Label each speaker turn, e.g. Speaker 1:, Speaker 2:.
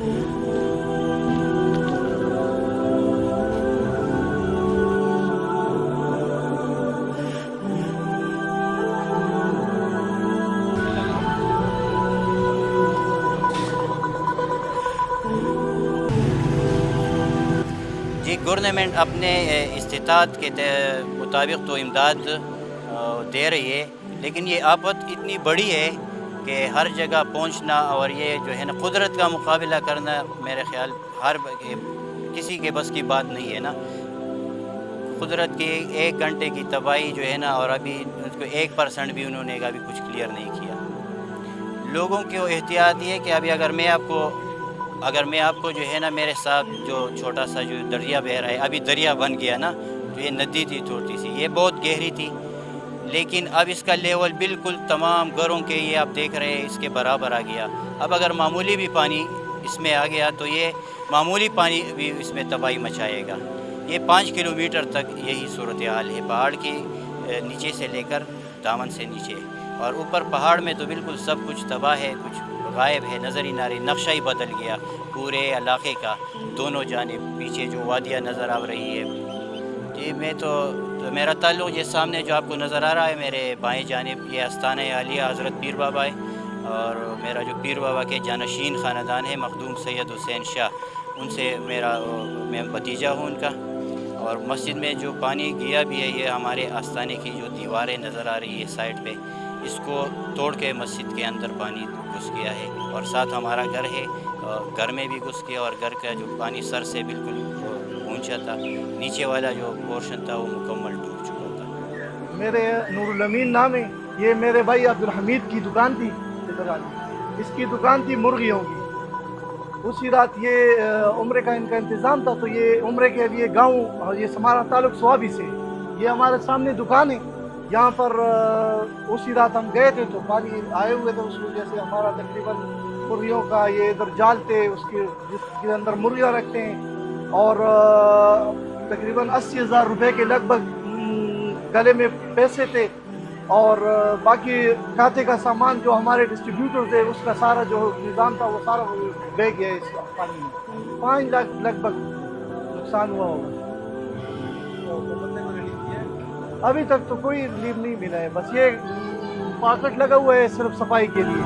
Speaker 1: جی government اپنے استطاعت کے مطابق تو امداد دے رہی ہے، لیکن یہ آفت اتنی بڑی ہے کہ ہر جگہ پہنچنا اور یہ جو ہے نا قدرت کا مقابلہ کرنا میرے خیال ہر کسی کے بس کی بات نہیں ہے نا۔ قدرت کی ایک گھنٹے کی تباہی جو ہے نا اور ابھی اس کو ایک پرسنٹ بھی انہوں نے ابھی کچھ کلیئر نہیں کیا۔ لوگوں کی احتیاط یہ کہ ابھی اگر میں آپ کو، اگر میں آپ کو جو ہے نا میرے ساتھ جو چھوٹا سا جو دریا بہہ رہا ہے، ابھی دریا بن گیا نا تو یہ ندی تھی، چھوٹی سی، یہ بہت گہری تھی۔ لیکن اب اس کا لیول بالکل تمام گھروں کے یہ آپ دیکھ رہے ہیں، اس کے برابر آ گیا۔ اب اگر معمولی بھی پانی اس میں آ گیا تو یہ معمولی پانی بھی اس میں تباہی مچائے گا۔ یہ پانچ کلومیٹر تک یہی صورتحال ہے۔ پہاڑ کی نیچے سے لے کر دامن سے نیچے۔ اور اوپر پہاڑ میں تو بالکل سب کچھ تباہ ہے، کچھ غائب ہے۔ نظر ہی نہ نقشہ ہی بدل گیا۔ پورے علاقے کا دونوں جانب، پیچھے جو وادیاں نظر آ رہی ہے۔ جی میں تو تو میرا تعلق یہ سامنے جو آپ کو نظر آ رہا ہے، میرے بائیں جانب یہ استانہ عالیہ حضرت پیر بابا ہے اور میرا جو پیر بابا کے جانشین خاندان ہے، مخدوم سید حسین شاہ، ان سے میرا میں بھتیجا ہوں ان کا اور مسجد میں جو پانی گیا بھی ہے، یہ ہمارے آستانے کی جو دیواریں نظر آ رہی ہے سائڈ پہ، اس کو توڑ کے مسجد کے اندر پانی گھس گیا ہے اور ساتھ ہمارا گھر ہے گھر میں بھی گھس گیا اور گھر کا جو پانی سر سے بالکل اونچا تھا نیچے والا جو پورشن تھا وہ مکمل ڈوب چکا تھا
Speaker 2: میرے نور الامین نام ہے یہ میرے بھائی عبد الحمید کی دکان تھی اس کی دکان تھی مرغیوں کی اسی رات یہ عمرے کا ان کا انتظام تھا تو یہ عمرے کے لیے گاؤں اور یہ ہمارا تعلق سوابی سے یہ ہمارے سامنے دکان ہے یہاں پر اسی رات ہم گئے تھے تو پانی آئے ہوئے تھے اس وجہ سے ہمارا تقریباً مرغیوں کا یہ ادھر جال تھے اس کے جس کے اندر مرغیاں رکھتے ہیں اور تقریباً اسی ہزار روپے کے لگ بھگ گلے میں پیسے تھے۔ اور باقی کھاتے کا سامان جو ہمارے ڈسٹریبیوٹر تھے اس کا سارا جو نظام تھا وہ سارا بہ گیا اس پانی میں۔ پانچ لاکھ لگ بھگ نقصان ہوا ہوگا۔ ابھی تک تو کوئی ریلیف نہیں ملا ہے۔ بس یہ پاکٹ لگا ہوا ہے صرف صفائی کے لیے۔